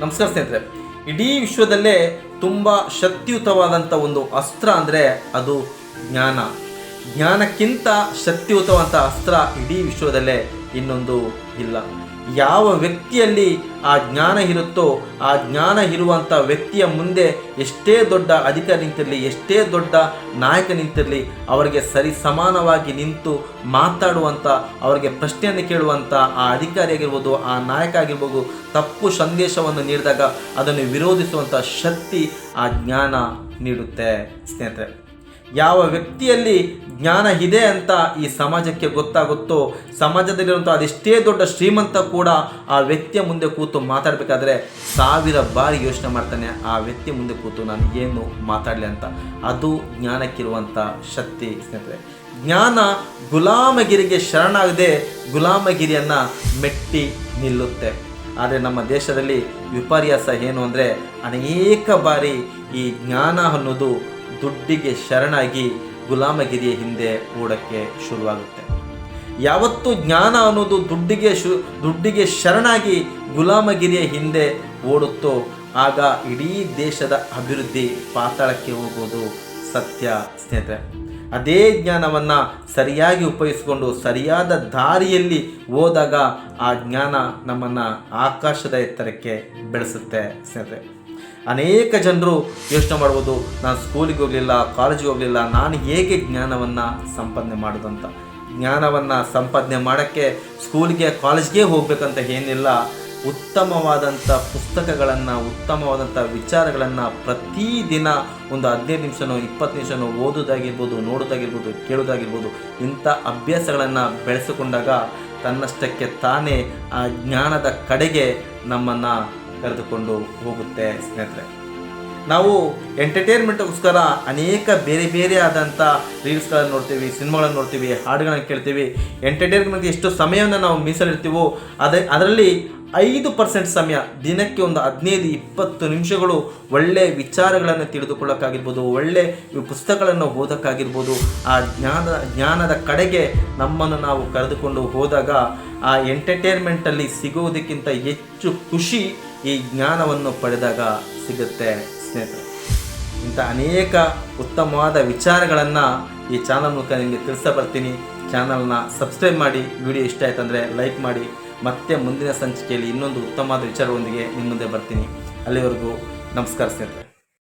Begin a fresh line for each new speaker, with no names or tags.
ನಮಸ್ಕಾರ ಸ್ನೇಹಿತರೆ ಇಡೀ ವಿಶ್ವದಲ್ಲೇ ತುಂಬ ಶಕ್ತಿಯುತವಾದಂಥ ಒಂದು ಅಸ್ತ್ರ ಅಂದರೆ ಅದು ಜ್ಞಾನ. ಜ್ಞಾನಕ್ಕಿಂತ ಶಕ್ತಿಯುತವಂಥ ಅಸ್ತ್ರ ಇಡೀ ವಿಶ್ವದಲ್ಲೇ ಇನ್ನೊಂದು ಇಲ್ಲ. ಯಾವ ವ್ಯಕ್ತಿಯಲ್ಲಿ ಆ ಜ್ಞಾನ ಇರುತ್ತೋ ಆ ಜ್ಞಾನ ಇರುವಂಥ ವ್ಯಕ್ತಿಯ ಮುಂದೆ ಎಷ್ಟೇ ದೊಡ್ಡ ಅಧಿಕಾರಿ ನಿಂತಿರಲಿ, ಎಷ್ಟೇ ದೊಡ್ಡ ನಾಯಕ ನಿಂತಿರಲಿ, ಅವರಿಗೆ ಸರಿ ಸಮಾನವಾಗಿ ನಿಂತು ಮಾತಾಡುವಂಥ ಅವರಿಗೆ ಪ್ರಶ್ನೆಯನ್ನು ಕೇಳುವಂಥ ಆ ಅಧಿಕಾರಿ ಆಗಿರ್ಬೋದು, ಆ ನಾಯಕ ಆಗಿರ್ಬೋದು, ತಪ್ಪು ಸಂದೇಶವನ್ನು ನೀಡಿದಾಗ ಅದನ್ನು ವಿರೋಧಿಸುವಂಥ ಶಕ್ತಿ ಆ ಜ್ಞಾನ ನೀಡುತ್ತೆ. ಸ್ನೇಹಿತರೆ ಯಾವ ವ್ಯಕ್ತಿಯಲ್ಲಿ ಜ್ಞಾನ ಇದೆ ಅಂತ ಈ ಸಮಾಜಕ್ಕೆ ಗೊತ್ತಾಗುತ್ತೋ, ಸಮಾಜದಲ್ಲಿರುವಂಥ ಅದೆಷ್ಟೇ ದೊಡ್ಡ ಶ್ರೀಮಂತ ಕೂಡ ಆ ವ್ಯಕ್ತಿಯ ಮುಂದೆ ಕೂತು ಮಾತಾಡಬೇಕಾದ್ರೆ ಸಾವಿರ ಬಾರಿ ಯೋಚನೆ ಮಾಡ್ತಾನೆ, ಆ ವ್ಯಕ್ತಿಯ ಮುಂದೆ ಕೂತು ನಾನು ಏನು ಮಾತಾಡಲಿ ಅಂತ. ಅದು ಜ್ಞಾನಕ್ಕಿರುವಂಥ ಶಕ್ತಿ, ಸ್ನೇಹಿತರೆ. ಜ್ಞಾನ ಗುಲಾಮಗಿರಿಗೆ ಶರಣಾಗದೆ ಗುಲಾಮಗಿರಿಯನ್ನು ಮೆಟ್ಟಿ ನಿಲ್ಲುತ್ತೆ. ಆದರೆ ನಮ್ಮ ದೇಶದಲ್ಲಿ ವಿಪರ್ಯಾಸ ಏನು ಅಂದರೆ ಅನೇಕ ಬಾರಿ ಈ ಜ್ಞಾನ ಅನ್ನೋದು ದುಡ್ಡಿಗೆ ಶರಣಾಗಿ ಗುಲಾಮಗಿರಿಯ ಹಿಂದೆ ಓಡಕ್ಕೆ ಶುರುವಾಗುತ್ತೆ. ಯಾವತ್ತು ಜ್ಞಾನ ಅನ್ನೋದು ದುಡ್ಡಿಗೆ ಶು, ದುಡ್ಡಿಗೆ ಶರಣಾಗಿ ಗುಲಾಮಗಿರಿಯ ಹಿಂದೆ ಓಡುತ್ತೋ, ಆಗ ಇಡೀ ದೇಶದ ಅಭಿವೃದ್ಧಿ ಪಾತಾಳಕ್ಕೆ ಹೋಗೋದು ಸತ್ಯ ಸ್ನೇಹಿತರೆ. ಅದೇ ಜ್ಞಾನವನ್ನು ಸರಿಯಾಗಿ ಉಪಯೋಗಿಸಿಕೊಂಡು ಸರಿಯಾದ ದಾರಿಯಲ್ಲಿ ಹೋದಾಗ ಆ ಜ್ಞಾನ ನಮ್ಮನ್ನು ಆಕಾಶದ ಎತ್ತರಕ್ಕೆ ಬೆಳೆಸುತ್ತೆ ಸ್ನೇಹಿತರೆ. ಅನೇಕ ಜನರು ಯೋಚನೆ ಮಾಡ್ಬೋದು, ನಾನು ಸ್ಕೂಲಿಗೆ ಹೋಗಲಿಲ್ಲ ಕಾಲೇಜಿಗೆ ಹೋಗಲಿಲ್ಲ, ನಾನು ಹೇಗೆ ಜ್ಞಾನವನ್ನು ಸಂಪಾದನೆ ಮಾಡೋದಂತ. ಜ್ಞಾನವನ್ನು ಸಂಪಾದನೆ ಮಾಡೋಕ್ಕೆ ಸ್ಕೂಲಿಗೆ ಕಾಲೇಜ್ಗೆ ಹೋಗ್ಬೇಕಂತ ಏನಿಲ್ಲ. ಉತ್ತಮವಾದಂಥ ಪುಸ್ತಕಗಳನ್ನು ಉತ್ತಮವಾದಂಥ ವಿಚಾರಗಳನ್ನು ಪ್ರತಿದಿನ ಒಂದು ಹದಿನೈದು ನಿಮಿಷನೋ, ಇಪ್ಪತ್ತು ನಿಮಿಷನೋ ಓದೋದಾಗಿರ್ಬೋದು ನೋಡೋದಾಗಿರ್ಬೋದು ಕೇಳೋದಾಗಿರ್ಬೋದು ಇಂಥ ಅಭ್ಯಾಸಗಳನ್ನು ಬೆಳೆಸಿಕೊಂಡಾಗ ತನ್ನಷ್ಟಕ್ಕೆ ತಾನೇ ಆ ಜ್ಞಾನದ ಕಡೆಗೆ ನಮ್ಮನ್ನು ಕರೆದುಕೊಂಡು ಹೋಗುತ್ತೆ ಸ್ನೇಹಿತರೆ. ನಾವು ಎಂಟರ್ಟೈನ್ಮೆಂಟ್ಗೋಸ್ಕರ ಅನೇಕ ಬೇರೆ ಬೇರೆ ಆದಂಥ ರೀಲ್ಸ್ಗಳನ್ನು ನೋಡ್ತೀವಿ, ಸಿನಿಮಾಗಳನ್ನು ನೋಡ್ತೀವಿ, ಹಾಡುಗಳನ್ನು ಕೇಳ್ತೀವಿ. ಎಂಟರ್ಟೈನ್ಮೆಂಟ್ಗೆ ಎಷ್ಟು ಸಮಯವನ್ನು ನಾವು ಮೀಸಲಿಡ್ತೀವೋ ಅದೇ, ಅದರಲ್ಲಿ ಐದು ಪರ್ಸೆಂಟ್ ಸಮಯ ದಿನಕ್ಕೆ ಒಂದು ಹದಿನೈದು, ಇಪ್ಪತ್ತು ನಿಮಿಷಗಳು ಒಳ್ಳೆಯ ವಿಚಾರಗಳನ್ನು ತಿಳಿದುಕೊಳ್ಳೋಕ್ಕಾಗಿರ್ಬೋದು, ಒಳ್ಳೆ ಪುಸ್ತಕಗಳನ್ನು ಓದೋಕ್ಕಾಗಿರ್ಬೋದು. ಆ ಜ್ಞಾನ ಜ್ಞಾನದ ಕಡೆಗೆ ನಮ್ಮನ್ನು ನಾವು ಕರೆದುಕೊಂಡು ಹೋದಾಗ ಆ ಎಂಟರ್ಟೈನ್ಮೆಂಟಲ್ಲಿ ಸಿಗುವುದಕ್ಕಿಂತ ಹೆಚ್ಚು ಖುಷಿ ಈ ಜ್ಞಾನವನ್ನು ಪಡೆದಾಗ ಸಿಗುತ್ತೆ ಸ್ನೇಹಿತರೆ. ಇಂಥ ಅನೇಕ ಉತ್ತಮವಾದ ವಿಚಾರಗಳನ್ನು ಈ ಚಾನಲ್ ಮೂಲಕ ನಿಮಗೆ ತಿಳಿಸ ಬರ್ತೀನಿ. ಚಾನಲ್ನ ಸಬ್ಸ್ಕ್ರೈಬ್ ಮಾಡಿ ವಿಡಿಯೋ ಇಷ್ಟ ಆಯ್ತಂದರೆ ಲೈಕ್ ಮಾಡಿ. ಮತ್ತೆ ಮುಂದಿನ ಸಂಚಿಕೆಯಲ್ಲಿ ಇನ್ನೊಂದು ಉತ್ತಮವಾದ ವಿಚಾರದೊಂದಿಗೆ ನಿಮ್ಮ ಮುಂದೆ ಬರ್ತೀನಿ. ಅಲ್ಲಿವರೆಗೂ ನಮಸ್ಕಾರ ಸ್ನೇಹಿತರೆ.